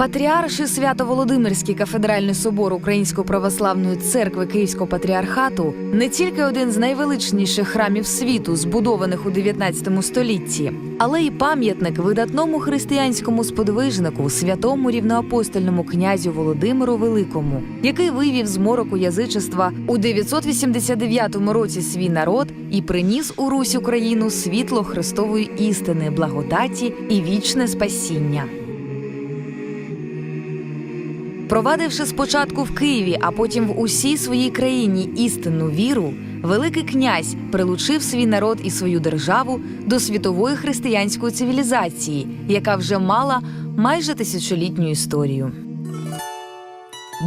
Патріарший Свято-Володимирський кафедральний собор Української православної церкви Київського патріархату не тільки один з найвеличніших храмів світу, збудованих у 19 столітті, але й пам'ятник видатному християнському сподвижнику, святому рівноапостольному князю Володимиру Великому, який вивів з мороку язичества у 989 році свій народ і приніс у Русь Україну світло Христової істини, благодаті і вічне спасіння. Провадивши спочатку в Києві, а потім в усій своїй країні істинну віру, Великий князь прилучив свій народ і свою державу до світової християнської цивілізації, яка вже мала майже тисячолітню історію.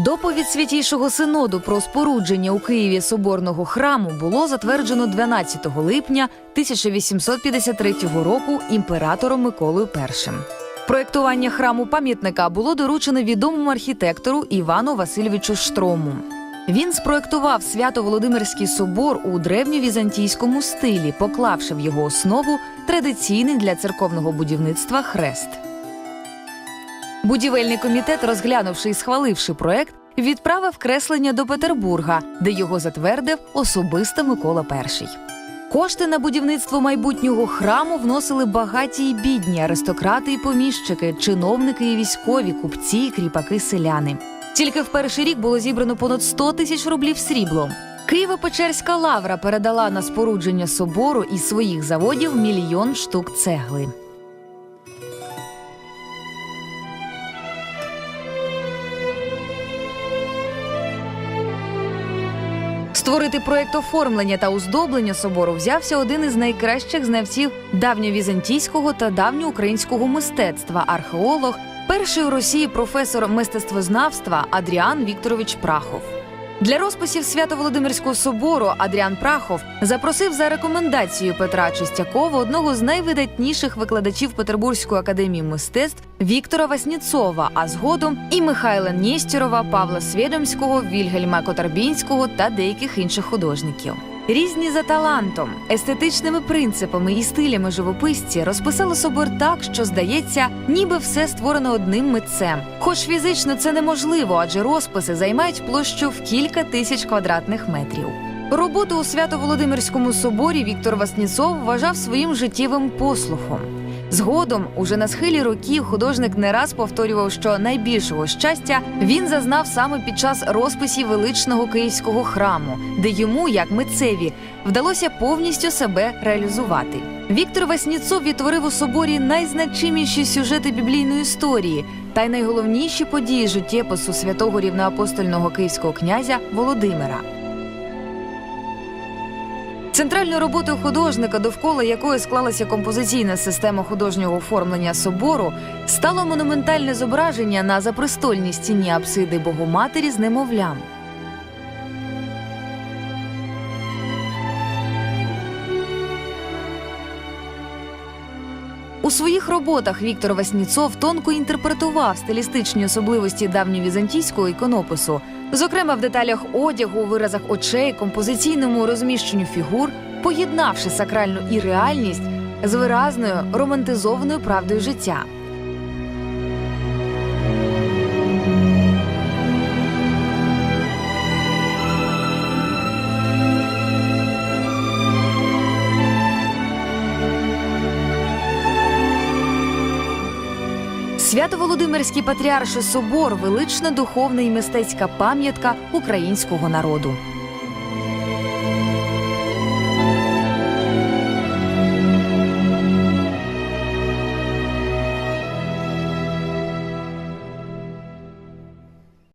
Доповідь святійшого синоду про спорудження у Києві соборного храму було затверджено 12 липня 1853 року імператором Миколою І. Проєктування храму пам'ятника було доручено відомому архітектору Івану Васильовичу Штрому. Він спроектував свято-Володимирський собор у древньовізантійському стилі, поклавши в його основу традиційний для церковного будівництва хрест. Будівельний комітет, розглянувши і схваливши проект, відправив креслення до Петербурга, де його затвердив особисто Микола І. Кошти на будівництво майбутнього храму вносили багаті й бідні аристократи і поміщики, чиновники і військові, купці, кріпаки, селяни. Тільки в перший рік було зібрано понад 100 тисяч рублів сріблом. Києво-Печерська лавра передала на спорудження собору і своїх заводів мільйон штук цегли. Створити проєкт оформлення та оздоблення собору взявся один із найкращих знавців давньовізантійського та давньоукраїнського мистецтва, археолог, перший у Росії професор мистецтвознавства Адріан Вікторович Прахов. Для розписів Свято-Володимирського собору Адріан Прахов запросив за рекомендацією Петра Чистякова одного з найвидатніших викладачів Петербурзької академії мистецтв Віктора Васніцова, а згодом і Михайла Нєстєрова, Павла Свєдомського, Вільгельма Котарбінського та деяких інших художників. Різні за талантом, естетичними принципами і стилями живописці розписали собор так, що здається, ніби все створено одним митцем. Хоч фізично це неможливо, адже розписи займають площу в кілька тисяч квадратних метрів. Роботу у Свято-Володимирському соборі Віктор Васніцов вважав своїм життєвим послухом. Згодом, уже на схилі років, художник не раз повторював, що найбільшого щастя він зазнав саме під час розписів величного київського храму, де йому, як митцеві, вдалося повністю себе реалізувати. Віктор Васніцов відтворив у соборі найзначиміші сюжети біблійної історії та й найголовніші події життєпису святого рівноапостольного київського князя Володимира. Центральною роботою художника, довкола якої склалася композиційна система художнього оформлення собору, стало монументальне зображення на запрестольній стіні апсиди Богоматері з немовлям. У своїх роботах Віктор Васніцов тонко інтерпретував стилістичні особливості давньовізантійського іконопису, зокрема в деталях одягу, виразах очей, композиційному розміщенню фігур, поєднавши сакральну і реальність з виразною романтизованою правдою життя. Свято-Володимирський патріарший собор велична духовна і мистецька пам'ятка українського народу.